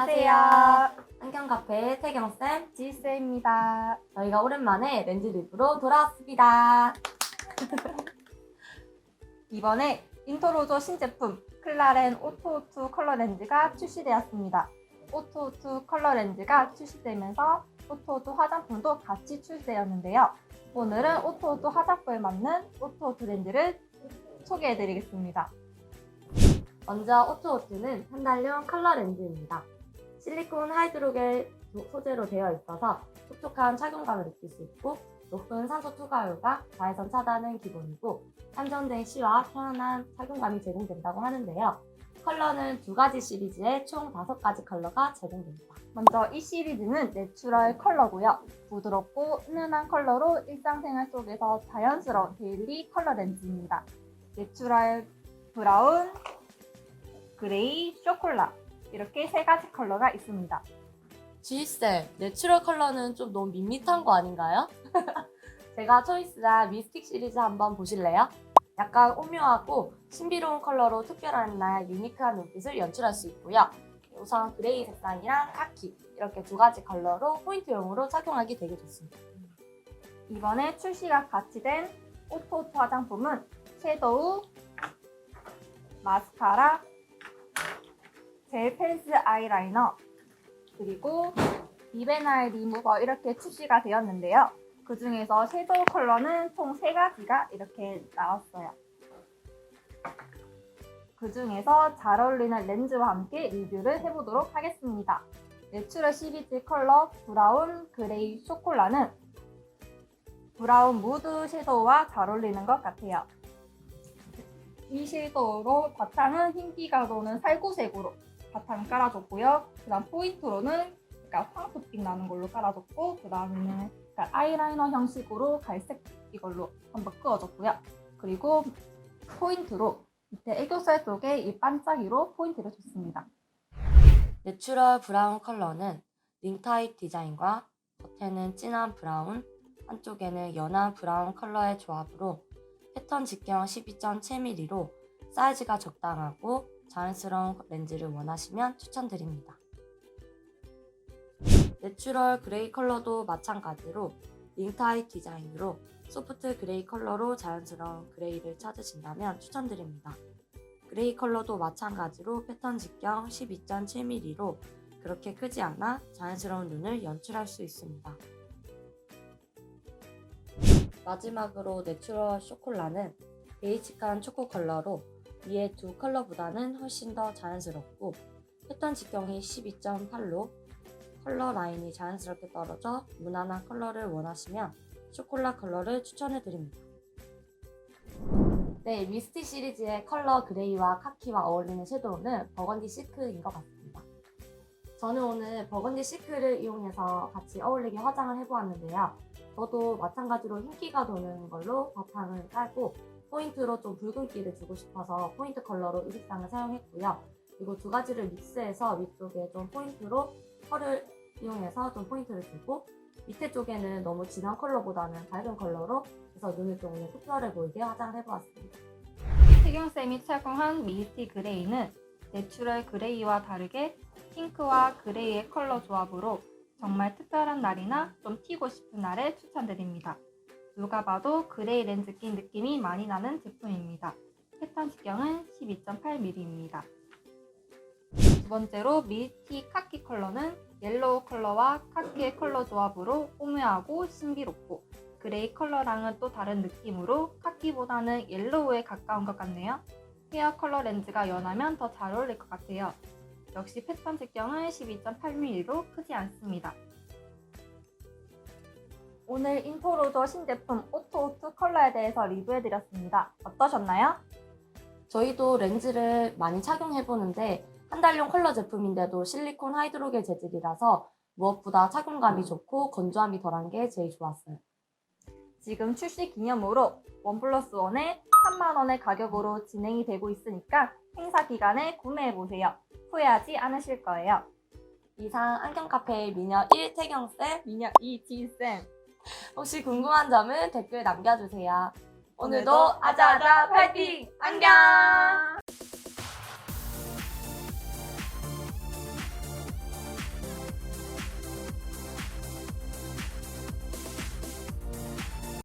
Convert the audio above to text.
안녕하세요. 안경카페 태경쌤. 지쌤입니다. 저희가 오랜만에 렌즈 리뷰로 돌아왔습니다. 이번에 인토로조 신제품 클라렌 오토2 컬러 렌즈가 출시되었습니다. 오토2 컬러 렌즈가 출시되면서 오토2 화장품도 같이 출시되었는데요. 오늘은 오토2 화장품에 맞는 오토2 렌즈를 소개해드리겠습니다. 먼저 오토오트는 한 달용 컬러 렌즈입니다. 실리콘 하이드로겔 소재로 되어 있어서 촉촉한 착용감을 느낄 수 있고 높은 산소 투과율과 자외선 차단은 기본이고 한정된 시와 편안한 착용감이 제공된다고 하는데요. 컬러는 두 가지 시리즈에 총 다섯 가지 컬러가 제공됩니다. 먼저 이 시리즈는 내추럴 컬러고요. 부드럽고 은은한 컬러로 일상생활 속에서 자연스러운 데일리 컬러 렌즈입니다. 내추럴 브라운, 그레이, 쇼콜라 이렇게 세 가지 컬러가 있습니다. 지희쌤, 내추럴 컬러는 좀 너무 밋밋한 거 아닌가요? 제가 초이스한 미스틱 시리즈 한번 보실래요? 약간 오묘하고 신비로운 컬러로 특별한 날 유니크한 눈빛을 연출할 수 있고요. 우선 그레이 색상이랑 카키 이렇게 두 가지 컬러로 포인트용으로 착용하기 되게 좋습니다. 이번에 출시가 같이 된 오토오토 화장품은 섀도우, 마스카라, 젤 펜슬 아이라이너, 그리고 비베나일 리무버 이렇게 출시가 되었는데요. 그 중에서 섀도우 컬러는 총 3가지가 이렇게 나왔어요. 그 중에서 잘 어울리는 렌즈와 함께 리뷰를 해보도록 하겠습니다. 내추럴 시리즈 컬러 브라운, 그레이, 쇼콜라는 브라운 무드 섀도우와 잘 어울리는 것 같아요. 이 섀도우로 바탕은 흰기가 도는 살구색으로 바탕 깔아줬고요. 그 다음 포인트로는 약간 황토빛 나는 걸로 깔아줬고 그 다음에는 약간 아이라이너 형식으로 갈색 이걸로 한번 그어줬고요. 그리고 포인트로 밑에 애교살 쪽에 이 반짝이로 포인트를 줬습니다. 내추럴 브라운 컬러는 링타입 디자인과 겉에는 진한 브라운, 한쪽에는 연한 브라운 컬러의 조합으로 패턴 직경 12.7mm로 사이즈가 적당하고 자연스러운 렌즈를 원하시면 추천드립니다. 내추럴 그레이 컬러도 마찬가지로 링타입 디자인으로 소프트 그레이 컬러로 자연스러운 그레이를 찾으신다면 추천드립니다. 그레이 컬러도 마찬가지로 패턴 직경 12.7mm로 그렇게 크지 않아 자연스러운 눈을 연출할 수 있습니다. 마지막으로 내추럴 쇼콜라는 베이직한 초코 컬러로 위에 두 컬러보다는 훨씬 더 자연스럽고 패턴 직경이 12.8로 컬러 라인이 자연스럽게 떨어져 무난한 컬러를 원하시면 쇼콜라 컬러를 추천해 드립니다. 네, 미스티 시리즈의 컬러 그레이와 카키와 어울리는 섀도우는 버건디 시크인 것 같습니다. 저는 오늘 버건디 시크를 이용해서 같이 어울리게 화장을 해보았는데요. 저도 마찬가지로 흰기가 도는 걸로 바탕을 깔고 포인트로 좀 붉은기를 주고 싶어서 포인트 컬러로 이 색상을 사용했고요. 그리고 두 가지를 믹스해서 위쪽에 좀 포인트로 펄을 이용해서 좀 포인트를 주고 밑에 쪽에는 너무 진한 컬러보다는 밝은 컬러로 해서 눈을 좀 특별해 보이게 화장을 해보았습니다. 태경쌤이 착용한 미스티 그레이는 내추럴 그레이와 다르게 핑크와 그레이의 컬러 조합으로 정말 특별한 날이나 좀 튀고 싶은 날에 추천드립니다. 누가 봐도 그레이 렌즈 낀 느낌이 많이 나는 제품입니다. 패턴 직경은 12.8mm입니다. 두 번째로 미스티 카키 컬러는 옐로우 컬러와 카키의 컬러 조합으로 오묘하고 신비롭고 그레이 컬러랑은 또 다른 느낌으로 카키보다는 옐로우에 가까운 것 같네요. 헤어 컬러 렌즈가 연하면 더 잘 어울릴 것 같아요. 역시 패턴 직경은 12.8mm로 크지 않습니다. 오늘 인포로저 신제품 오토오트 컬러에 대해서 리뷰해드렸습니다. 어떠셨나요? 저희도 렌즈를 많이 착용해보는데 한 달용 컬러 제품인데도 실리콘 하이드로겔 재질이라서 무엇보다 착용감이 좋고 건조함이 덜한 게 제일 좋았어요. 지금 출시 기념으로 원 플러스 원에 3만원의 가격으로 진행이 되고 있으니까 행사 기간에 구매해보세요. 후회하지 않으실 거예요. 이상 안경카페의 미녀 1태경쌤 미녀 이지쌤 혹시 궁금한 점은 댓글 남겨주세요. 오늘도 아자아자 파이팅! 안녕!